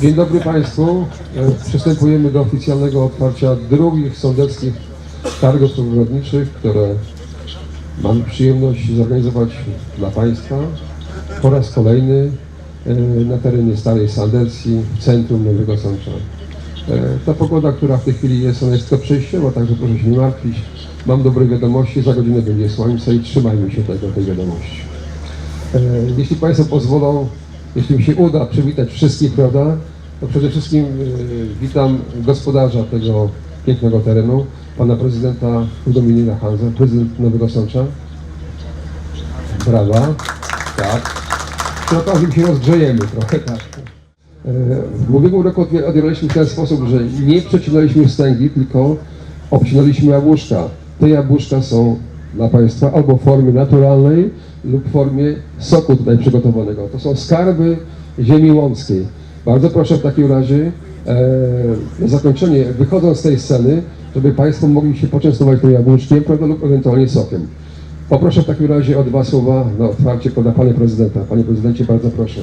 Dzień dobry Państwu. E, Przystępujemy do oficjalnego otwarcia drugich sądeckich targów ogrodniczych, które mam przyjemność zorganizować dla Państwa po raz kolejny e, na terenie Starej Sandersji w centrum Nowego Sącza. E, Ta pogoda, która w tej chwili jest, ona jest tylko przejściowa, także proszę się nie martwić. Mam dobre wiadomości, za godzinę będzie słońce i trzymajmy się tego, tej wiadomości. Jeśli Państwo pozwolą, jeśli mi się uda przywitać wszystkich, prawda, to przede wszystkim e, witam gospodarza tego pięknego terenu, pana prezydenta Dominiela Hanza, prezydent Nowego Sącza. Brawa. Tak. Przy okazji się rozgrzejemy trochę, tak. E, W ubiegłym roku odbieraliśmy w ten sposób, że nie przecinaliśmy wstęgi, tylko obcinaliśmy jabłuszka. Te jabłuszka są dla Państwa albo w formie naturalnej lub w formie soku tutaj przygotowanego. To są skarby ziemi łąckiej. Bardzo proszę w takim razie e, na zakończenie, wychodząc z tej sceny, żeby Państwo mogli się poczęstować tym jabłuszkiem, prawda, lub ewentualnie sokiem. Poproszę w takim razie o dwa słowa na otwarcie dla Pana Prezydenta. Panie Prezydencie, bardzo proszę.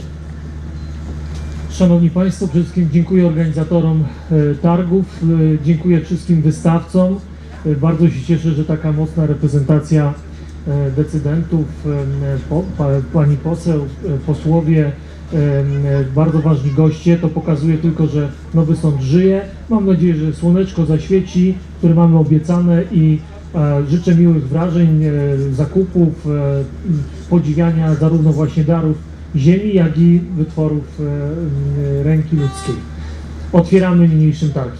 Szanowni Państwo, przede wszystkim dziękuję organizatorom e, targów, e, dziękuję wszystkim wystawcom. Bardzo się cieszę, że taka mocna reprezentacja decydentów, pani poseł, posłowie, bardzo ważni goście. To pokazuje tylko, że Nowy Sąd żyje. Mam nadzieję, że słoneczko zaświeci, które mamy obiecane i e, życzę miłych wrażeń, e, zakupów, e, podziwiania zarówno właśnie darów ziemi, jak i wytworów ręki ludzkiej. Otwieramy niniejszym targi.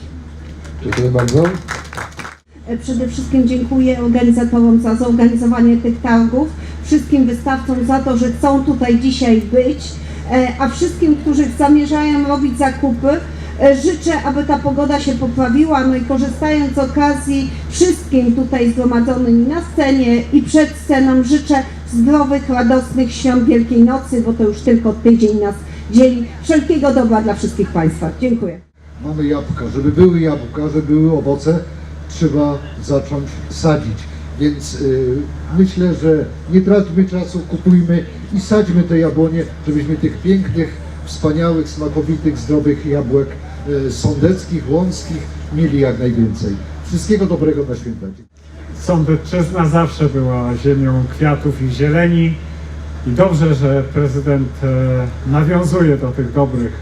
Dziękuję bardzo. Przede wszystkim dziękuję organizatorom za zorganizowanie tych targów, wszystkim wystawcom za to, że chcą tutaj dzisiaj być, a wszystkim, którzy zamierzają robić zakupy, e, życzę, aby ta pogoda się poprawiła, no i korzystając z okazji wszystkim tutaj zgromadzonym na scenie i przed sceną życzę zdrowych, radosnych świąt Wielkiej Nocy, bo to już tylko tydzień nas dzieli. Wszelkiego dobra dla wszystkich Państwa. Dziękuję. Mamy jabłka. Żeby były jabłka, żeby były owoce, trzeba zacząć sadzić. Więc y, myślę, że nie traćmy czasu, kupujmy i sadźmy te jabłonie, żebyśmy tych pięknych, wspaniałych, smakowitych, zdrowych jabłek y, sądeckich, łąckich mieli jak najwięcej. Wszystkiego dobrego na święta. Sądecczyzna zawsze była ziemią kwiatów i zieleni i dobrze, że prezydent e, nawiązuje do tych dobrych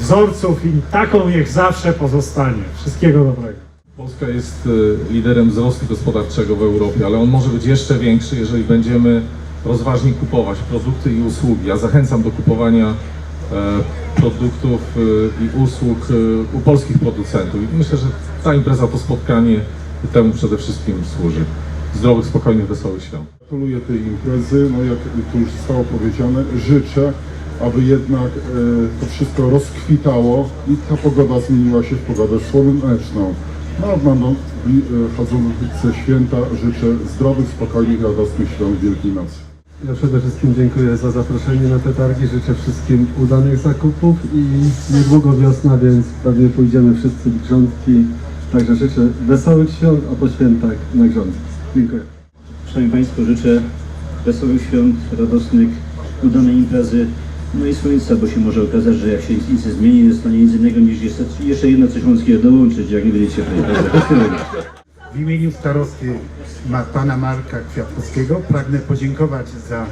wzorców i taką niech zawsze pozostanie. Wszystkiego dobrego. Polska jest e, liderem wzrostu gospodarczego w Europie, ale on może być jeszcze większy, jeżeli będziemy rozważnie kupować produkty i usługi. Ja zachęcam do kupowania e, produktów e, i usług e, u polskich producentów i myślę, że ta impreza, to spotkanie temu przede wszystkim służy. Zdrowych, spokojnych, wesołych świąt. Gratuluję tej imprezy, no jak tu już zostało powiedziane, życzę, aby jednak to wszystko rozkwitało i ta pogoda zmieniła się w pogodę słoneczną. No a nam nadchodzące święta życzę zdrowych, spokojnych, radosnych świąt Wielkiej Nocy. Ja przede wszystkim dziękuję za zaproszenie na te targi. Życzę wszystkim udanych zakupów i niedługo wiosna, więc pewnie pójdziemy wszyscy w grządki. Także życzę wesołych świąt, a po świętach na grządki. Dziękuję. Szanowni Państwo, życzę wesołych świąt, radosnych, udanej imprezy. No i słońca, bo się może okazać, że jak się nic zmieni, to nic innego niż jeszcze, jedno coś łąckiego dołączyć, jak nie będzie cieplej. Także wszystkiego dobrego. W imieniu starosty pana Marka Kwiatkowskiego pragnę podziękować za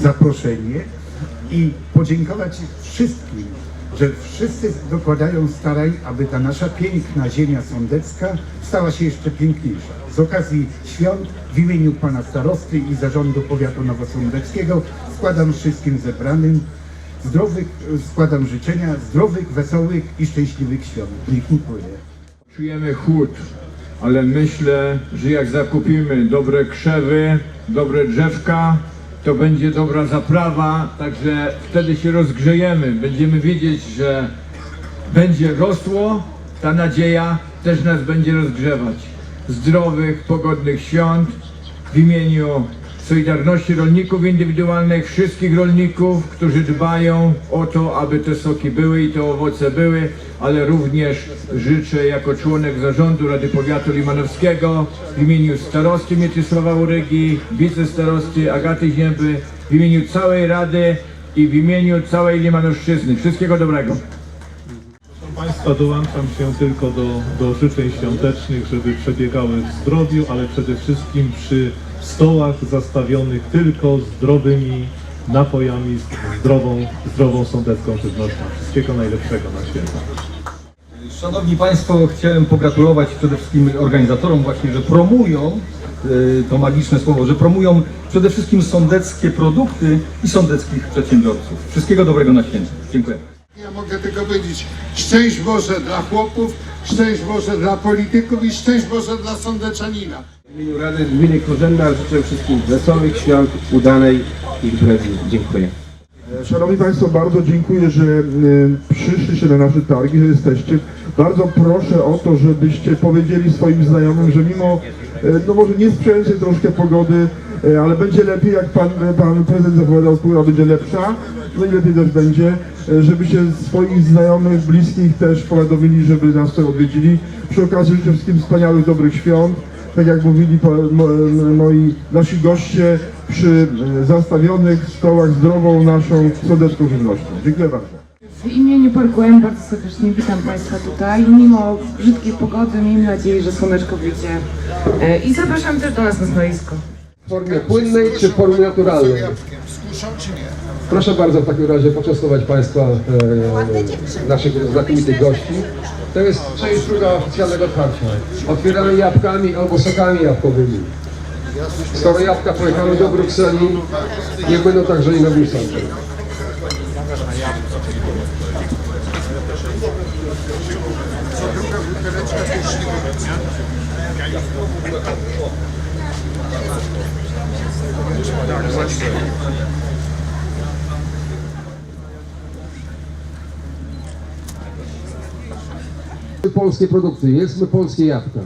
zaproszenie i podziękować wszystkim, że wszyscy dokładają starań, aby ta nasza piękna ziemia sądecka stała się jeszcze piękniejsza. Z okazji świąt w imieniu pana starosty i zarządu powiatu nowosądeckiego składam wszystkim zebranym zdrowych, składam życzenia zdrowych, wesołych i szczęśliwych świąt. Dziękuję. Czujemy chłód, ale myślę, że jak zakupimy dobre krzewy, dobre drzewka, to będzie dobra zaprawa, także wtedy się rozgrzejemy. Będziemy wiedzieć, że będzie rosło, ta nadzieja też nas będzie rozgrzewać. Zdrowych, pogodnych świąt w imieniu Solidarności Rolników Indywidualnych, wszystkich rolników, którzy dbają o to, aby te soki były i te owoce były, ale również życzę jako członek zarządu Rady Powiatu Limanowskiego w imieniu starosty Mieczysława Urygi, wicestarosty Agaty Zięby, w imieniu całej Rady i w imieniu całej Limanowszczyzny. Wszystkiego dobrego. Dołączam się tylko do, do życzeń świątecznych, żeby przebiegały w zdrowiu, ale przede wszystkim przy stołach zastawionych tylko zdrowymi napojami, zdrową, zdrową sądecką żywnością. Wszystkiego najlepszego na święta. Szanowni Państwo, chciałem pogratulować przede wszystkim organizatorom właśnie, że promują, y, to magiczne słowo, że promują przede wszystkim sądeckie produkty i sądeckich przedsiębiorców. Wszystkiego dobrego na święta. Dziękuję. Ja mogę tylko powiedzieć szczęść Boże dla chłopów, szczęść Boże dla polityków i szczęść Boże dla sądeczanina. W imieniu Rady Gminy Korzenna życzę wszystkim wesołych świąt, udanej imprezy. Dziękuję. Szanowni Państwo, bardzo dziękuję, że e, przyszliście na nasze targi, że jesteście. Bardzo proszę o to, żebyście powiedzieli swoim znajomym, że mimo, e, no może nie sprzyjającej troszkę pogody, ale będzie lepiej, jak Pan, pan Prezydent zapowiadał, która będzie lepsza, no i lepiej też będzie, e, żebyście swoich znajomych, bliskich też powiadomili, żeby nas tutaj odwiedzili. Przy okazji życzę wszystkim wspaniałych, dobrych świąt. Tak jak mówili moi nasi goście, przy e, zastawionych stołach zdrową naszą słodeczką żywnością. Dziękuję bardzo. W imieniu Parku M bardzo serdecznie witam Państwa tutaj. Mimo brzydkiej pogody miejmy nadzieję, że słoneczko wyjdzie. E, I zapraszam też do nas na stoisko. Formie płynnej czy w formie naturalnej? Skuszą czy nie? Proszę bardzo w takim razie poczęstować Państwa e, naszych znakomitych gości. To jest część druga oficjalnego otwarcia. Otwieramy jabłkami albo sokami jabłkowymi. Skoro jabłka pojechały do Brukseli, niech będą także i nowym sądem. Polskie produkty, jedzmy polskie jabłka.